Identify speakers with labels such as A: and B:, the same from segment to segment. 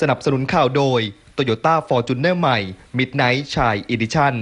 A: สนับสนุนข่าวโดย Toyota Fortuner ใหม่ Midnight Shine Edition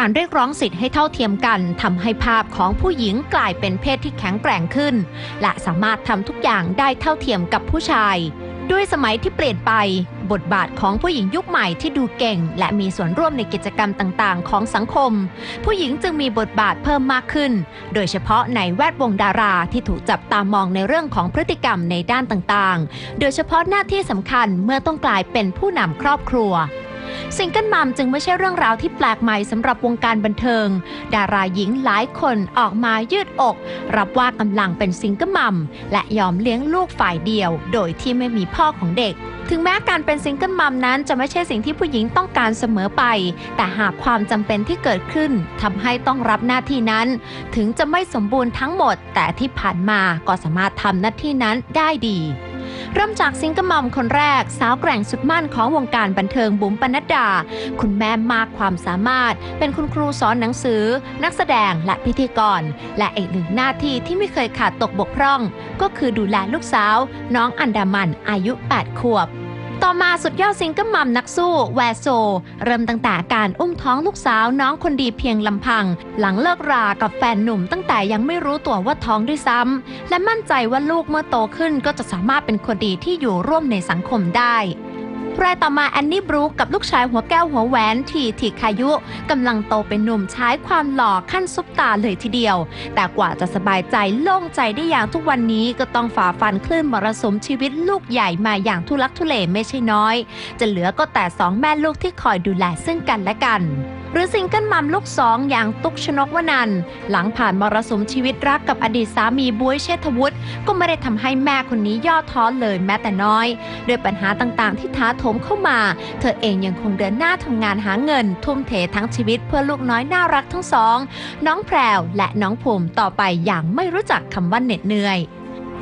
B: การเรียกร้องสิทธิ์ให้เท่าเทียมกันทำให้ภาพของผู้หญิงกลายเป็นเพศที่แข็งแกร่งขึ้น และสามารถทำทุกอย่างได้เท่าเทียมกับผู้ชาย ด้วยสมัยที่เปลี่ยนไป บทบาทของผู้หญิงยุคใหม่ที่ดูเก่ง และมีส่วนร่วมในกิจกรรมต่างๆ ของสังคม ผู้หญิงจึงมีบทบาทเพิ่มมากขึ้น โดยเฉพาะในแวดวงดาราที่ถูกจับตามองในเรื่องของพฤติกรรมในด้านต่างๆ โดยเฉพาะหน้าที่สำคัญเมื่อต้องกลายเป็นผู้นำครอบครัว ซิงเกิลมัมจึงไม่ใช่เรื่องราวที่แปลกใหม่สำหรับวงการบันเทิง ดาราหญิงหลายคนออกมายืดอก รับว่ากำลังเป็นซิงเกิลมัมและยอมเลี้ยงลูกฝ่ายเดียว โดยที่ไม่มีพ่อของเด็กถึงแม้การเป็นซิงเกิลมัมนั้นจะไม่ใช่สิ่งที่ผู้หญิงต้องการเสมอไป แต่หากความจำเป็นที่เกิดขึ้นทำให้ต้องรับหน้าที่นั้น ถึงจะไม่สมบูรณ์ทั้งหมด แต่ที่ผ่านมาก็สามารถทำหน้าที่นั้นได้ดี เริ่มจากซิงเกิลมัมคนแรก สาวแกร่งสุดมั่นของวงการบันเทิงบุ๋มปนัดดา คุณแม่มากความสามารถ เป็นคุณครูสอนหนังสือ นักแสดงและพิธีกร และอีกหนึ่งหน้าที่ที่ไม่เคยขาดตกบกพร่อง ก็คือดูแลลูกสาว น้องอันดามันอายุ 8 ขวบ ต่อมาสุดยอดซิงเกิลมัมนักสู้แวโซ เริ่มตั้งแต่การอุ้มท้องลูกสาวน้องคนดีเพียงลำพัง หลังเลิกรากับแฟนหนุ่มตั้งแต่ยังไม่รู้ตัวว่าท้องด้วยซ้ำและมั่นใจว่าลูกเมื่อโตขึ้นก็จะสามารถเป็นคนดีที่อยู่ร่วมในสังคมได้ รายต่อมาแอนนี่บรูคกับลูกชายหัวแก้วหัวแหวนทีทีคายุกำลังโตเป็นหนุ่มใช้ความหล่อขั้นซุปตาเลยทีเดียว แต่กว่าจะสบายใจโล่งใจได้อย่างทุกวันนี้ก็ต้องฝ่าฟันคลื่นมรสุมชีวิตลูกใหญ่มาอย่างทุลักทุเลไม่ใช่น้อย จะเหลือก็แต่สองแม่ลูกที่คอยดูแลซึ่งกันและกัน หรือซิงเกิลมัมลูกสองอย่างตุ๊กชนกวนันหลังผ่านมรสุมชีวิตรักกับอดีตสามีบุ้ยเชษฐวุฒิก็ไม่ได้ทำให้แม่คนนี้ย่อท้อเลยแม้แต่น้อย ด้วยปัญหาต่างๆ ที่ท้าโถมเข้ามา เธอเองยังคงเดินหน้าทำงานหาเงิน ทุ่มเททั้งชีวิตเพื่อลูกน้อยน่ารักทั้งสอง น้องแพรวและน้องภูมิต่อไปอย่างไม่รู้จักคำว่าเหน็ดเหนื่อย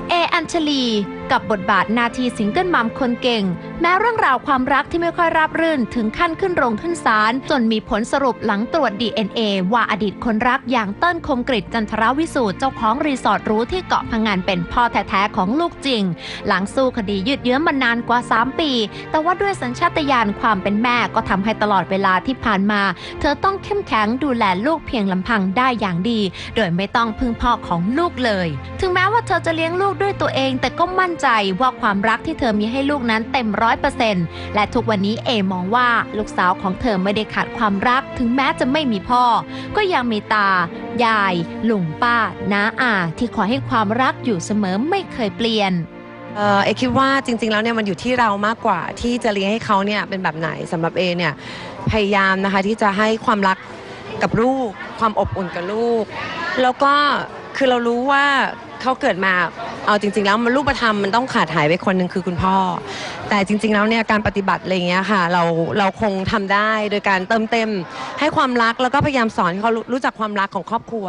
B: เออัญชลี กับบทบาทนาทีซิงเกิลมัมคนเก่ง แม้เรื่องราวความรักที่ไม่ค่อยราบรื่นถึงขั้นขึ้นโรงขึ้นศาลจนมีผลสรุปหลังตรวจ DNA ว่าอดีตคนรักอย่างเติ้ลคมกริตจันทรวิสูตรเจ้าของรีสอร์ทรู้ที่เกาะพังงานเป็นพ่อแท้ๆของลูกจริง หลังสู้คดียืดเยื้อมานานกว่า 3 ปี แต่ว่าด้วยสัญชาตญาณความเป็นแม่ก็ทำให้ตลอดเวลาที่ผ่านมา เธอต้องเข้มแข็งดูแลลูกเพียงลำพังได้อย่างดี โดยไม่ต้องพึ่งพ่อของลูกเลย ถึงแม้ว่าเธอจะเลี้ยงลูกด้วยตัวเอง แต่ก็มั่นใจว่าความรักที่เธอมีให้ลูกนั้นเต็มร้อยเปอร์เซ็นต์และทุกวันนี้เอมองว่าลูกสาวของเธอไม่ได้ขาดความรัก ถึงแม้จะไม่มีพ่อ ก็ยังมีตา ยาย ลุงป้า น้าอาที่คอยให้ความรักอยู่เสมอไม่เคยเปลี่ยน
C: เออเอคิดว่าจริง ๆ แล้วเนี่ยมันอยู่ที่เรามากกว่าที่จะเลี้ยงให้เขาเนี่ยเป็นแบบไหนสำหรับเอเนี่ยพยายามนะคะที่จะให้ความรักกับลูก ความอบอุ่นกับลูก แล้วก็คือเรารู้ว่าเขาเกิดมา เอาจริง ๆ แล้วมันรูปธรรมมันต้องขาดหายไปคนหนึ่งคือคุณพ่อ แต่จริง ๆ แล้วเนี่ยการปฏิบัติอะไรเงี้ยค่ะ เราเราคงทำได้โดยการเติมเต็ม ให้ความรักแล้วก็พยายามสอนให้เขารู้รู้จักความรักของครอบครัว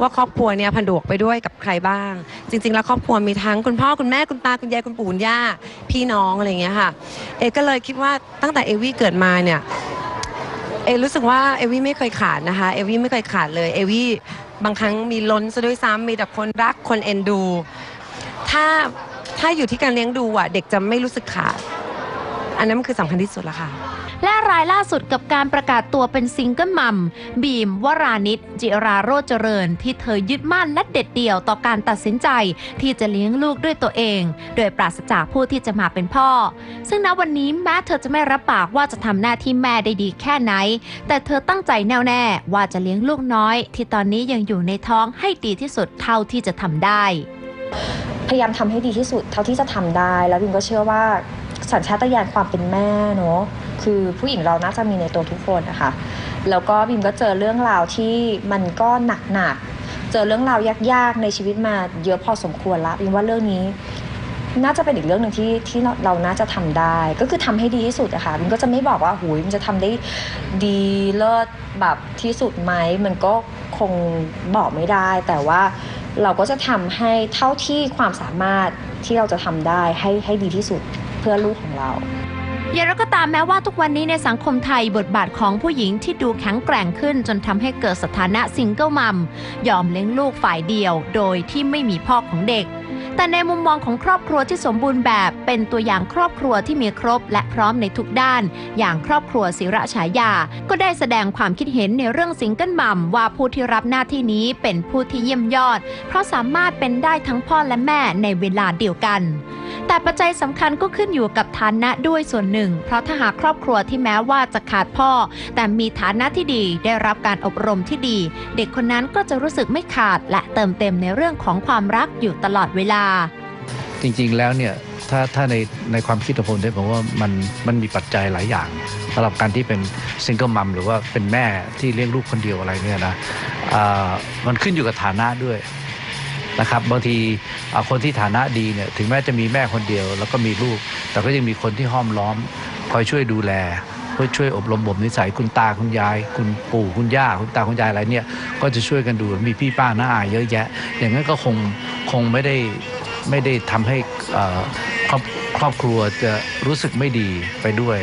C: ว่าครอบครัวเนี่ยพันดวกไปด้วยกับใครบ้าง จริง ๆ แล้วครอบครัวมีทั้งคุณพ่อคุณแม่คุณตาคุณยายคุณปู่คุณย่าพี่น้องอะไรเงี้ยค่ะ เอก็เลยคิดว่าตั้งแต่เอวี่เกิดมาเนี่ย เอรู้สึกว่าเอวี่ไม่เคยขาดนะคะ เอวี่ไม่เคยขาดเลย เอวี่บางครั้งมีล้นซะด้วยซ้ำมีแต่คนรักคนเอ็นดู ถ้าถ้าอยู่ที่การเลี้ยงดูอะเด็กจะไม่รู้สึกขาด อันนั้นมันคือสำคัญที่สุดละค่ะ
B: และรายล่าสุดกับการประกาศตัวเป็นซิงเกิลมัมบีม วรานิชจิราโรจน์เจริญ ที่เธอยึดมั่นและเด็ดเดี่ยวต่อการตัดสินใจ ที่จะเลี้ยงลูกด้วยตัวเอง โดยปราศจากผู้ที่จะมาเป็นพ่อ ซึ่งณวันนี้แม้เธอจะไม่รับปากว่าจะทำหน้าที่แม่ได้ดีแค่ไหน แต่เธอตั้งใจแน่วแน่ว่าจะเลี้ยงลูกน้อย ที่ตอนนี้ยังอยู่ในท้องให้ดีที่สุดเท่าที่จะทำได้
D: พยายามทำให้ดีที่สุดเท่าที่จะทำได้ แล้วบิมก็เชื่อว่าสัญชาตญาณความเป็นแม่เนอะคือผู้หญิงเราน่าจะมีในตัวทุกคนนะคะ แล้วก็บิมก็เจอเรื่องราวที่มันก็หนักหนักๆเจอเรื่องราวยากๆในชีวิตมาเยอะพอสมควรละบิมว่าเรื่องนี้ น่าจะเป็นอีกเรื่องหนึ่งที่ที่เราน่าจะทำได้ ก็คือทำให้ดีที่สุดอะค่ะมันก็จะไม่บอกว่าหูยมันจะทำได้ดีเลิศแบบที่สุดไหมมันก็คงบอกไม่ได้ แต่ว่า เราก็จะทำให้เท่าที่ความสามารถที่เราจะทำได้ให้ให้ดีที่สุดเพื่อลูกของเรา
B: อย่างไรก็ตามแม้ว่าทุกวันนี้ในสังคมไทยบทบาทของผู้หญิงที่ดูแข็งแกร่งขึ้นจนทำให้เกิดสถานะซิงเกิลมัมยอมเลี้ยงลูกฝ่ายเดียว โดยที่ไม่มีพ่อของเด็ก แต่ในมุมมองของครอบครัวที่สมบูรณ์แบบเป็นตัวอย่างครอบครัวที่มีครบและพร้อมในทุกด้าน อย่างครอบครัวศิระฉายา ก็ได้แสดงความคิดเห็นในเรื่องซิงเกิลมัมว่าผู้ที่รับหน้าที่นี้เป็นผู้ที่เยี่ยมยอด เพราะสามารถเป็นได้ทั้งพ่อและแม่ในเวลาเดียวกัน แต่ปัจจัยสำคัญก็ขึ้นอยู่กับฐานะด้วยส่วนหนึ่ง เพราะถ้าหากครอบครัวที่แม้ว่าจะขาดพ่อ แต่มีฐานะที่ดีได้รับการอบรมที่ดี เด็กคนนั้นก็จะรู้สึกไม่ขาด และเติมเต็มในเรื่องของความรักอยู่ตลอดเวลา
E: จริงๆแล้วเนี่ยถ้าถ้าในในความคิดของผมเนี่ยผมว่ามันมันมีปัจจัยหลายอย่างสำหรับการที่เป็นซิงเกิลมัมหรือว่าเป็นแม่ที่เลี้ยงลูกคนเดียวอะไรเนี่ยนะอ่ามันขึ้นอยู่กับฐานะด้วย นะครับบางทีคนที่ฐานะดีเนี่ยถึงแม้จะมีแม่คนเดียว แล้วก็มีลูก แต่ก็ยังมีคนที่ห้อมล้อม คอยช่วยดูแลเพื่อช่วยอบรมบ่มนิสัยคุณตาคุณยาย คุณปู่คุณย่าคุณตาคุณยายอะไรเนี่ยก็จะช่วยกันดูมีพี่ป้าน้าอาเยอะแยะ อย่างนั้นก็คงคงไม่ได้ไม่ได้ทำให้ครอบครอบครัวจะรู้สึกไม่ดีไปด้วย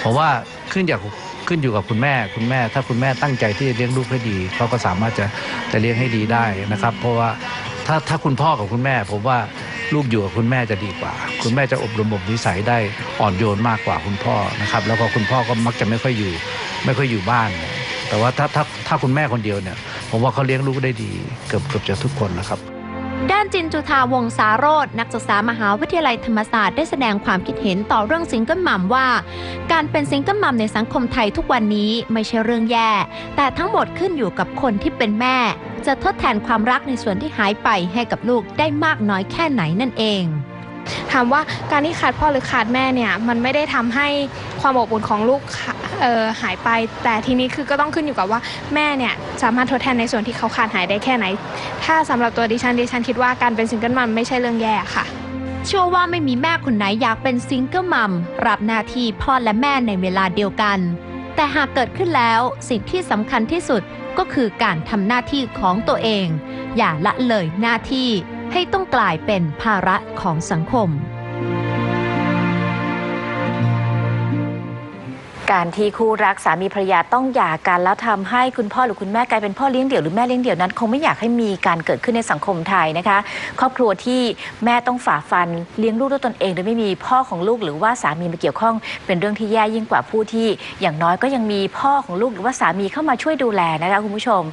E: เพราะว่าขึ้นจากขึ้นอยู่กับคุณแม่คุณแม่ ถ้าคุณแม่ตั้งใจที่จะเลี้ยงลูกให้ดีเขาก็สามารถจะจะเลี้ยงให้ดีได้นะครับ เพราะว่า ถ้าถ้าคุณพ่อกับคุณแม่ ผมว่าลูกอยู่กับคุณแม่จะดีกว่า คุณแม่จะอบรมบ่มนิสัยได้อ่อนโยนมากกว่าคุณพ่อนะครับแล้วก็คุณพ่อก็มักจะไม่ค่อยอยู่ ไม่ค่อยอยู่บ้าน แต่ว่าถ้าถ้าถ้าคุณแม่คนเดียวเนี่ย ผมว่าเขาเลี้ยงลูกได้ดีเกือบเกือบจะทุกคนนะครับ
B: ด้านจินจุธาวงสาโรธน์นักศึกษามหาวิทยาลัยธรรมศาสตร์ได้แสดงความคิดเห็นต่อเรื่องซิงเกิลมัมว่า การเป็นซิงเกิลมัมในสังคมไทยทุกวันนี้ไม่ใช่เรื่องแย่ แต่ทั้งหมดขึ้นอยู่กับคนที่เป็นแม่ จะทดแทนความรักในส่วนที่หายไปให้กับลูกได้มากน้อยแค่ไหนนั่นเอง
F: ถามว่าการที่ขาดพ่อหรือขาดแม่เนี่ยมันไม่ได้ทำให้ความอบอุ่นของลูกหายไป แต่ทีนี้คือก็ต้องขึ้นอยู่กับว่าแม่เนี่ยสามารถทดแทนในส่วนที่เขาขาดหายได้แค่ไหน ถ้าสำหรับตัวดิฉันดิฉันคิดว่าการเป็นซิงเกิลมัมไม่ใช่เรื่องแย่ค่ะ
B: เชื่อว่าไม่มีแม่คนไหนอยากเป็นซิงเกิลมัมรับหน้าที่พ่อและแม่ในเวลาเดียวกัน แต่หากเกิดขึ้นแล้วสิ่งที่สำคัญที่สุดก็คือการทำหน้าที่ของตัวเอง อย่าละเลยหน้าที่ ให้ต้องกลายเป็นภาระของสังคม
G: การที่คู่รักสามีภรรยาต้องหย่ากันแล้วทำให้คุณพ่อหรือคุณแม่กลายเป็นพ่อเลี้ยงเดี่ยวหรือแม่เลี้ยงเดี่ยวนั้นคงไม่อยากให้มีการเกิดขึ้นในสังคมไทยนะคะ ครอบครัวที่แม่ต้องฝ่าฟันเลี้ยงลูกด้วยตนเอง โดยไม่มีพ่อของลูกหรือว่าสามีมาเกี่ยวข้อง เป็นเรื่องที่แย่ยิ่งกว่าผู้ที่ อย่างน้อยก็ยังมีพ่อของลูกหรือว่าสามีเข้ามาช่วยดูแลนะคะคุณผู้ชม